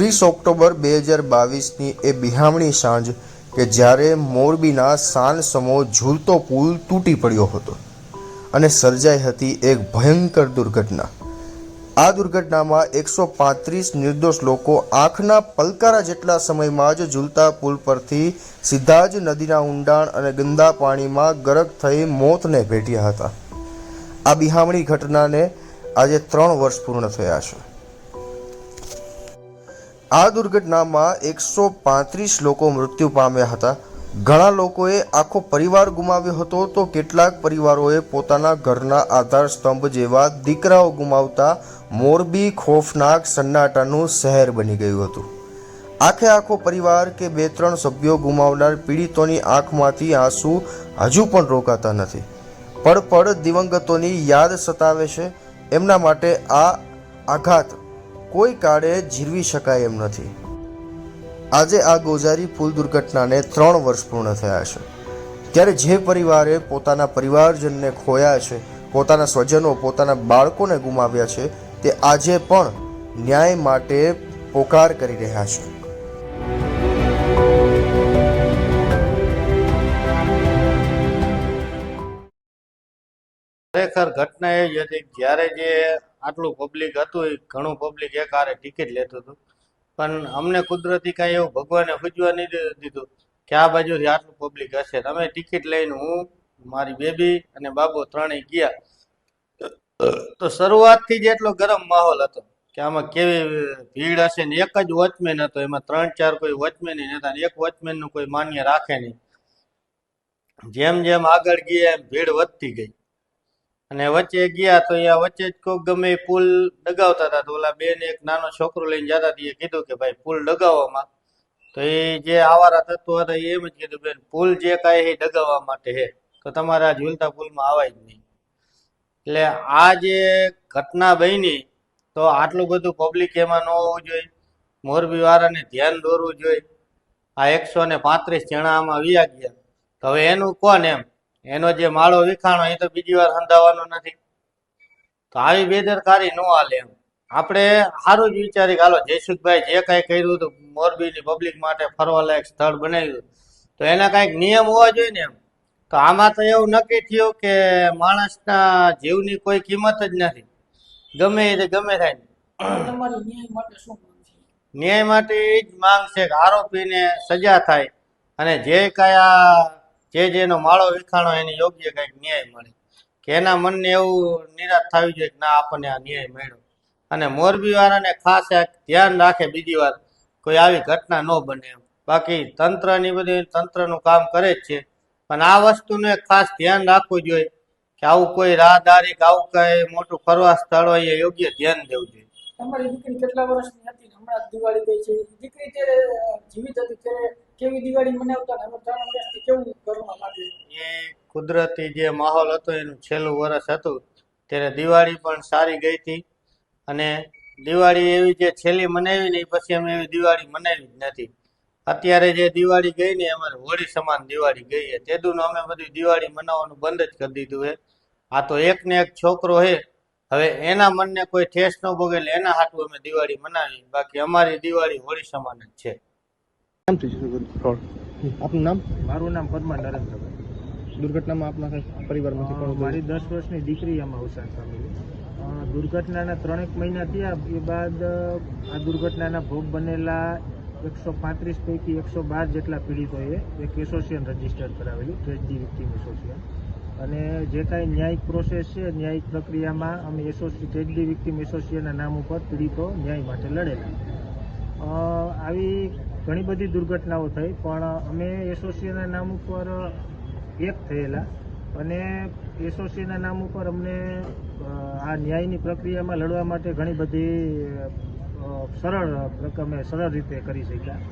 ત્રીસ ઓક્ટોબર બે હજાર બાવીસની એ બિહામણી સાંજ કે જ્યારે મોરબીના સાન સમો ઝૂલતો પુલ તૂટી પડ્યો હતો અને સર્જાઈ હતી એક ભયંકર દુર્ઘટના. આ દુર્ઘટનામાં એકસો પાંત્રીસ નિર્દોષ લોકો આંખના પલકારા જેટલા સમયમાં જ ઝૂલતા પુલ પરથી સીધા જ નદીના ઊંડાણ અને ગંદા પાણીમાં ગરક થઈ મોતને ભેટ્યા હતા. આ બિહામણી ઘટનાને આજે ત્રણ વર્ષ પૂર્ણ થયા છે. આ દુર્ઘટનામાં એકસો પાંત્રીસ લોકો મૃત્યુ પામ્યા હતા. ઘણા લોકોએ આખો પરિવાર ગુમાવ્યો હતો તો કેટલાક પરિવારોએ પોતાના ઘરના આધાર સ્તંભ જેવા દીકરાઓ ગુમાવતા મોરબી ખોફનાક સન્નાટાનું શહેર બની ગયું હતું. આખે આખો પરિવાર કે બે ત્રણ સભ્યો ગુમાવનાર પીડિતોની આંખમાંથી આંસુ હજુ પણ રોકાતા નથી. પળ પળ દિવંગતોની યાદ સતાવે છે. એમના માટે આ આઘાત કોઈ કાળે જીરવી શકાય એમ નથી. આજે આ ગોઝારી પુલ દુર્ઘટનાને ત્રણ વર્ષ પૂર્ણ થયા છે. ત્યારે જે પરિવારે પોતાના પરિવારજનને ખોયા છે, પોતાના સ્વજનો, પોતાના બાળકોને ગુમાવ્યા છે, તે આજે પણ ન્યાય માટે પોકાર કરી રહ્યા છે. ખરેખર ઘટના એ જ હતી જ્યારે જે આટલું પબ્લિક હતું એ ઘણું પબ્લિક એક હારે ટિકિટ લેતું હતું. પણ અમને કુદરતી કાંઈ એવું ભગવાને પૂજવા નહીં દીધું કે આ બાજુથી આટલું પબ્લિક હશે. તમે ટિકિટ લઈને હું, મારી બેબી અને બાબો ત્રણેય ગયા. તો શરૂઆતથી જ એટલો ગરમ માહોલ હતો કે આમાં કેવી ભીડ હશે ને એક જ વોચમેન હતો. એમાં ત્રણ ચાર કોઈ વોચમેન ને એક વોચમેનનું કોઈ માન્ય રાખે નહીં. જેમ જેમ આગળ ગયા એમ ભીડ વધતી ગઈ. અને વચ્ચે ગયા તો અહીંયા વચ્ચે જ કોક ગમે પુલ ડગાવતા હતા તો ઓલા બેન એક નાનો છોકરો લઈને જતા હતા, એ કીધું કે ભાઈ પુલ ડગાવવામાં. તો એ જે આવારા તત્વો હતા એમ જ કીધું, બેન, પુલ જે કાંઈ એ ડગાવવા માટે છે તો તમારે ઝૂલતા પુલમાં આવાય જ નહીં. એટલે આ જે ઘટના બની તો આટલું બધું પબ્લિક એમાં ન હોવું જોઈએ. મોરબી વાળાને ધ્યાન દોરવું જોઈએ. આ એકસો ને પાંત્રીસ જણા આમાં વ્યા ગયા. તો હવે એનું કોણ એમ? એનો જે માળો વિખાણો એ તો બીજી વાર સંધાવાનો નથી. તો આવી બેદરકારી ન હાલે એમ. આપણે સારું જ વિચારી હાલો જયસુખભાઈ જે કાંઈ કર્યું હતું મોરબીની પબ્લિક માટે ફરવાલાયક સ્થળ બનાવ્યું. તો એના કાંઈક નિયમ હોવા જોઈએ ને એમ. તો આમાં તો એવું નક્કી થયું કે માણસના જીવની કોઈ કિંમત જ નથી. ગમે એ ગમે થાય ન્યાય માટે એ જ માંગ છે કે આરોપીને સજા થાય અને જે આ જે જેનો માળો વિખાણો એને યોગ્ય કંઈક ન્યાય મળે. કે એના મનને એવું નિરાશ થવી જોઈએ કે ના, આપણને આ ન્યાય મળ્યો. અને મોરબી વાળાને ખાસ ધ્યાન રાખે બીજી વાર, કોઈ આવી ઘટના ન બને બાકી તંત્રની બધી, તંત્રનું કામ કરે જ છે. પણ આ વસ્તુને ખાસ ધ્યાન રાખવું જોઈએ કે આવું કોઈ રાહદારી કે આવું કઈ મોટું ફરવા સ્થળ હોય એ યોગ્ય ધ્યાન દેવું જોઈએ. તમારી દીકરી કેટલા વર્ષની હતી હમણાં દિવાળી ગઈ છે. દીકરી ત્યારે જીવિત હતી ત્યારે કેવી દિવાળી મનાવતા હવે ત્રણ વર્ષથી કેવું ઘરમાં લાગે એ કુદરતી જે માહોલ હતો એનું છેલ્લું વર્ષ હતું, ત્યારે દિવાળી પણ સારી ગઈ હતી. અને દિવાળી એવી જે છેલ્લી મનાવી ને પછી અમે એવી દિવાળી મનાવી જ નથી. અત્યારે જે દિવાળી ગઈ ને અમારે હોળી સમાન દિવાળી ગઈ છે. તેદુનું અમે બધી દિવાળી મનાવવાનું બંધ જ કરી દીધું છે. આ તો એક ને એક છોકરો છે હવે એના મનને કોઈ ઠેસ ન ભોગે એટલે એના હાટું અમે દિવાળી મનાવી બાકી અમારી દિવાળી હોળી સમાન જ છે. આપનું નામ? મારું નામ પરમાર નરેન્દ્રભાઈ. દુર્ઘટનામાં આપના પરિવારમાંથી કોણ મારી દસ વર્ષની દીકરી આમાં અવસાન પામેલી દુર્ઘટનાના ત્રણેક મહિના થયા. એ બાદ આ દુર્ઘટનાના ભોગ બનેલા એકસો પાંત્રીસ પૈકી એકસો બાર જેટલા પીડિતોએ એક એસોસિએશન રજિસ્ટર કરાવેલું ટ્રેજડી વિક્ટીમ એસોસિએશન. અને જે કાંઈ ન્યાયિક પ્રોસેસ છે, ન્યાયિક પ્રક્રિયામાં અમે એસોસિએ ટ્રેજડી વિક્ટીમ એસોસિએના નામ ઉપર પીડિતો ન્યાય માટે લડેલા. આવી ઘણી બધી દુર્ઘટનાઓ થઈ, પણ અમે એસોસિએના નામ ઉપર એક થયેલા અને એસોસિએના નામ ઉપર અમને આ ન્યાયની પ્રક્રિયામાં લડવા માટે ઘણી બધી સરળ અમે સરળ રીતે કરી શક્યા.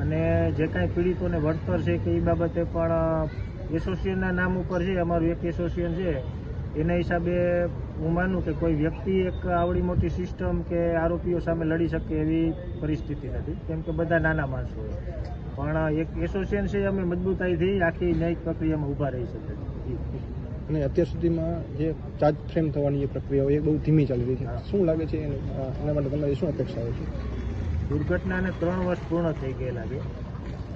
અને જે કાંઈ પીડિતોને વળતર છે કે એ બાબતે પણ એસોસિએશનના નામ ઉપર છે અમારું એક એસોસિએશન છે એના હિસાબે હું માનું કે કોઈ વ્યક્તિ એક આવડી મોટી સિસ્ટમ કે આરોપીઓ સામે લડી શકે એવી પરિસ્થિતિ નથી કેમ કે બધા નાના માણસો પણ એક એસોસિએશન છે અમે મજબૂતાઈથી આખી ન્યાયિક પ્રક્રિયામાં ઊભા રહી શકે અને અત્યાર સુધીમાં જે ચાર્જ ફ્રેમ થવાની જે પ્રક્રિયા હોય એ બહુ ધીમી ચાલી રહી છે. શું લાગે છે એના માટે તમારી શું અપેક્ષાઓ છે? દુર્ઘટનાને ત્રણ વર્ષ પૂર્ણ થઈ ગયેલા છે.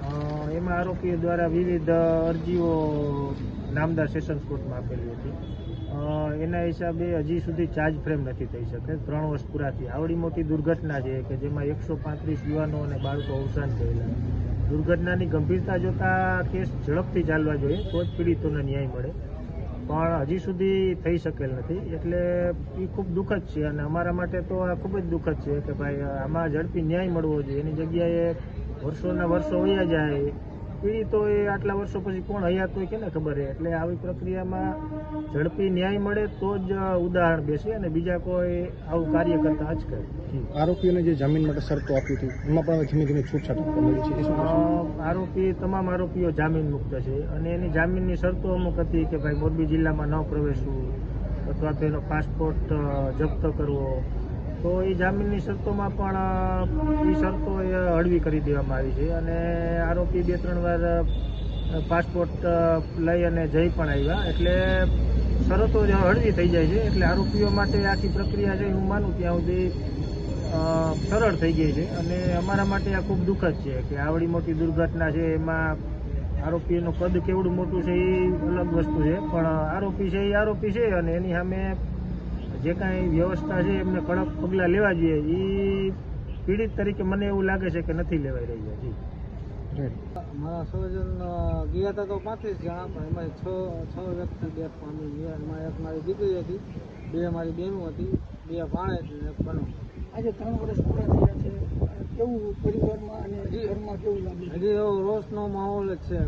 એમાં આરોપીઓ દ્વારા વિવિધ અરજીઓ નામદાર સેશન્સ કોર્ટમાં આપેલી હતી. એના હિસાબે હજી સુધી ચાર્જ ફ્રેમ નથી થઈ શકે. ત્રણ વર્ષ પૂરાથી આવડી મોટી દુર્ઘટના છે કે જેમાં એકસો પાંત્રીસ યુવાનો અને બાળકો અવસાન થયેલા. દુર્ઘટનાની ગંભીરતા જોતા કેસ ઝડપથી ચાલવા જોઈએ. તો જ પીડિતોને ન્યાય મળે. પણ હજી સુધી થઈ શકેલ નથી. એટલે એ ખૂબ દુઃખદ છે અને અમારા માટે તો આ ખૂબ જ દુઃખદ છે કે ભાઈ, આમાં ઝડપી ન્યાય મળવો જોઈએ. એની જગ્યાએ વર્ષોના વર્ષો વયા જાય. પીડિતો એ આટલા વર્ષો પછી કોણ હયાત હોય કેને ખબર છે? એટલે આવી પ્રક્રિયામાં ઝડપી ન્યાય મળે તો જ ઉદાહરણ બેસે અને બીજા કોઈ આવું કાર્ય કરતા અચકે આરોપીઓને જે જામીન માટે શરતો આપી હતી એમાં પણ ધીમે ધીમે છૂટછાટ મળી છે. આરોપી તમામ આરોપીઓ જામીન મુક્ત છે. અને એની જામીનની શરતો અમુક હતી કે ભાઈ મોરબી જિલ્લામાં ન પ્રવેશવું અથવા તો એનો પાસપોર્ટ જપ્ત કરવો તો એ જામીનની શરતોમાં પણ એ શરતો એ હળવી કરી દેવામાં આવી છે. અને આરોપી બે, ત્રણ વાર પાસપોર્ટ લઈ અને જઈ પણ આવ્યા. એટલે શરતો હળવી થઈ જાય છે. એટલે આરોપીઓ માટે આખી પ્રક્રિયા છે, હું માનું ત્યાં સુધી સરળ થઈ ગઈ છે. અને અમારા માટે આ ખૂબ દુઃખદ છે કે આવડી મોટી દુર્ઘટના છે. એમાં આરોપીનું કદ કેવડું મોટું છે, એ અલગ વસ્તુ છે. પણ આરોપી છે, એ આરોપી છે. અને એની સામે જે કાંઈ વ્યવસ્થા છે એમને કડક પગલાં લેવા જોઈએ. એ પીડિત તરીકે મને એવું લાગે છે કે નથી લેવાઈ રહ્યા. જી. રાઈટ. મારા સ્વજન ગયા હતા તો પાંત્રીસ જણા પણ એમાં છ છ વ્યક્તિ ડેથ પામી ગયા. એમાં એક મારી દીકરી હતી બે મારી બહેનો હતી બે ભાણે હતી એક બનો. આજે ત્રણ વર્ષ પૂરા થયા છે. કેવું પરિવારમાં અને ઘરમાં કેવું લાગે હજી એવો રોષનો માહોલ જ છે.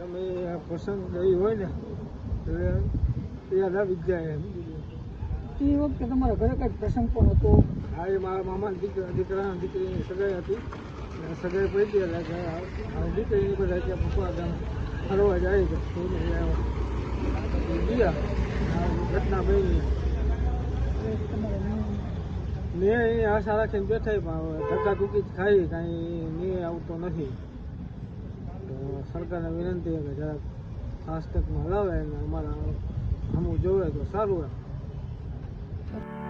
આ પ્રસંગ ગઈ હોય ને એટલે યાદ આવી જાય એ વખતે તમારા ઘરે કાંઈક પ્રસંગ પણ હતો? આ એ મારા મામાની દીકરા દીકરાના દીકરીની સગાઈ હતી. સગાઈ પડી એટલે કે આ દીકરીની બધા ત્યાં પપ્પા ગામ ફરવા જાય છે. તો એટલે ગયા. ઘટના બની. મેં અહીં આશા રાખીને બેઠા પણ ધક્કા ધુકી જ ખાઈ કાંઈ મેં આવતો નથી. તો સરકારને વિનંતી કે જરાક ફાસ્ટેગમાં લાવે અને અમારા હમું જોવે તો સારું એમ